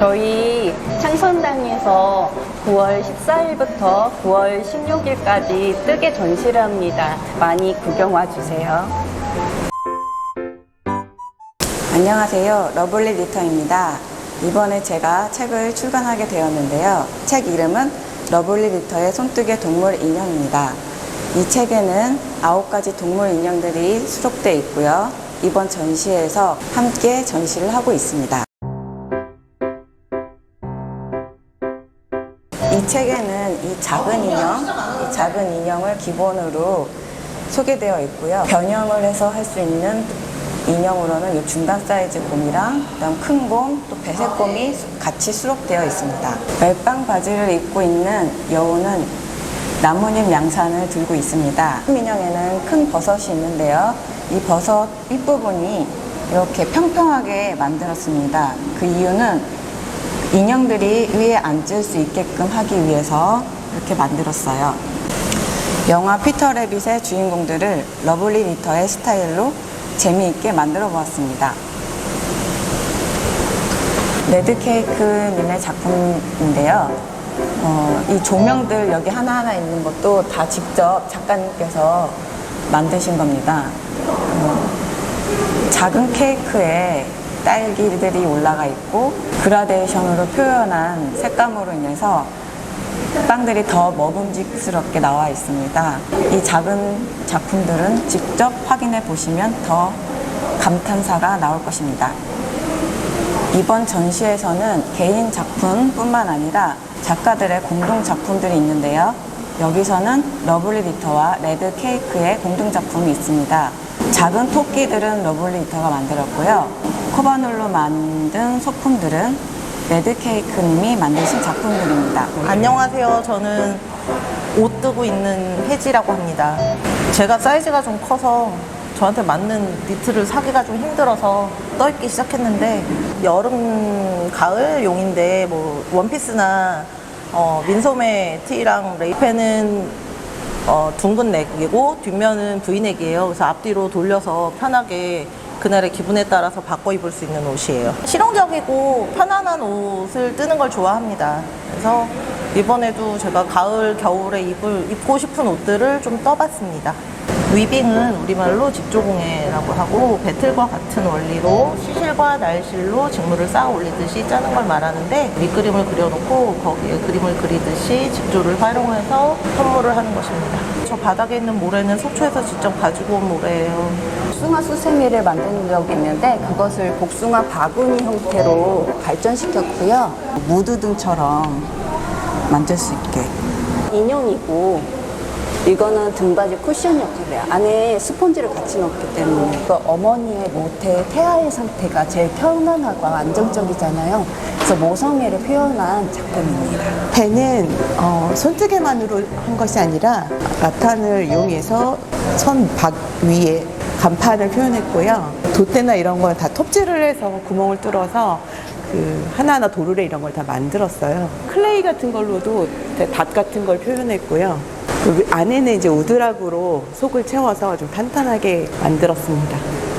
저희 창선당에서 9월 14일부터 9월 16일까지 뜨개 전시를 합니다. 많이 구경 와 주세요. 안녕하세요. 러블리 리터입니다. 이번에 제가 책을 출간하게 되었는데요. 책 이름은 러블리 리터의 손뜨개 동물 인형입니다. 이 책에는 아홉 가지 동물 인형들이 수록되어 있고요. 이번 전시에서 함께 전시를 하고 있습니다. 이 책에는 이 작은 인형, 이 작은 인형을 기본으로 소개되어 있고요. 변형을 해서 할 수 있는 인형으로는 이 중간 사이즈 곰이랑 그다음 큰 곰, 또 배색 곰이 같이 수록되어 있습니다. 멜빵 바지를 입고 있는 여우는 나뭇잎 양산을 들고 있습니다. 인형에는 큰 버섯이 있는데요. 이 버섯 윗부분이 이렇게 평평하게 만들었습니다. 그 이유는 인형들이 위에 앉을 수 있게끔 하기 위해서 이렇게 만들었어요. 영화 피터 레빗의 주인공들을 러블리 리터의 스타일로 재미있게 만들어 보았습니다. 레드케이크님의 작품인데요. 어, 이 조명들 여기 하나하나 있는 것도 다 직접 작가님께서 만드신 겁니다. 어, 작은 케이크에 딸기들이 올라가 있고 그라데이션으로 표현한 색감으로 인해서 빵들이 더 먹음직스럽게 나와 있습니다. 이 작은 작품들은 직접 확인해 보시면 더 감탄사가 나올 것입니다. 이번 전시에서는 개인 작품뿐만 아니라 작가들의 공동 작품들이 있는데요. 여기서는 러블리 리터와 레드 케이크의 공동 작품이 있습니다. 작은 토끼들은 러블리 리터가 만들었고요. 코바눌로 만든 소품들은 레드 케이크님이 만드신 작품들입니다. 안녕하세요. 저는 옷 뜨고 있는 혜지라고 합니다. 제가 사이즈가 좀 커서 저한테 맞는 니트를 사기가 좀 힘들어서 떠입기 시작했는데 여름 가을 용인데 뭐 원피스나 어, 민소매 티랑 레이펜은 어, 둥근 넥이고 뒷면은 V넥이에요. 그래서 앞뒤로 돌려서 편하게 그날의 기분에 따라서 바꿔 입을 수 있는 옷이에요. 실용적이고 편안한 옷을 뜨는 걸 좋아합니다. 그래서 이번에도 제가 가을, 겨울에 입을, 입고 싶은 옷들을 좀 떠봤습니다. 위빙은 우리말로 직조공예라고 하고 배틀과 같은 원리로 시실과 날실로 직물을 쌓아 올리듯이 짜는 걸 말하는데 밑그림을 그려놓고 거기에 그림을 그리듯이 직조를 활용해서 선물을 하는 것입니다. 저 바닥에 있는 모래는 속초에서 직접 가지고 온 모래예요. 복숭아 수세미를 만든 적이 있는데 그것을 복숭아 바구니 형태로 발전시켰고요. 무드 등처럼 만들 수 있게 인형이고 이거는 등받이 쿠션 역할이에요. 안에 스펀지를 같이 넣었기 때문에 그 어머니의 모태 태아의 상태가 제일 편안하고 안정적이잖아요. 그래서 모성애를 표현한 작품입니다. 배는 어, 손뜨개만으로 한 것이 아니라 라탄을 이용해서 선박 위에 간판을 표현했고요. 돛대나 이런 건 다 톱질을 해서 구멍을 뚫어서 그 하나하나 도르래 이런 걸 다 만들었어요. 클레이 같은 걸로도 닷 같은 걸 표현했고요. 그 안에는 이제 우드락으로 속을 채워서 좀 탄탄하게 만들었습니다.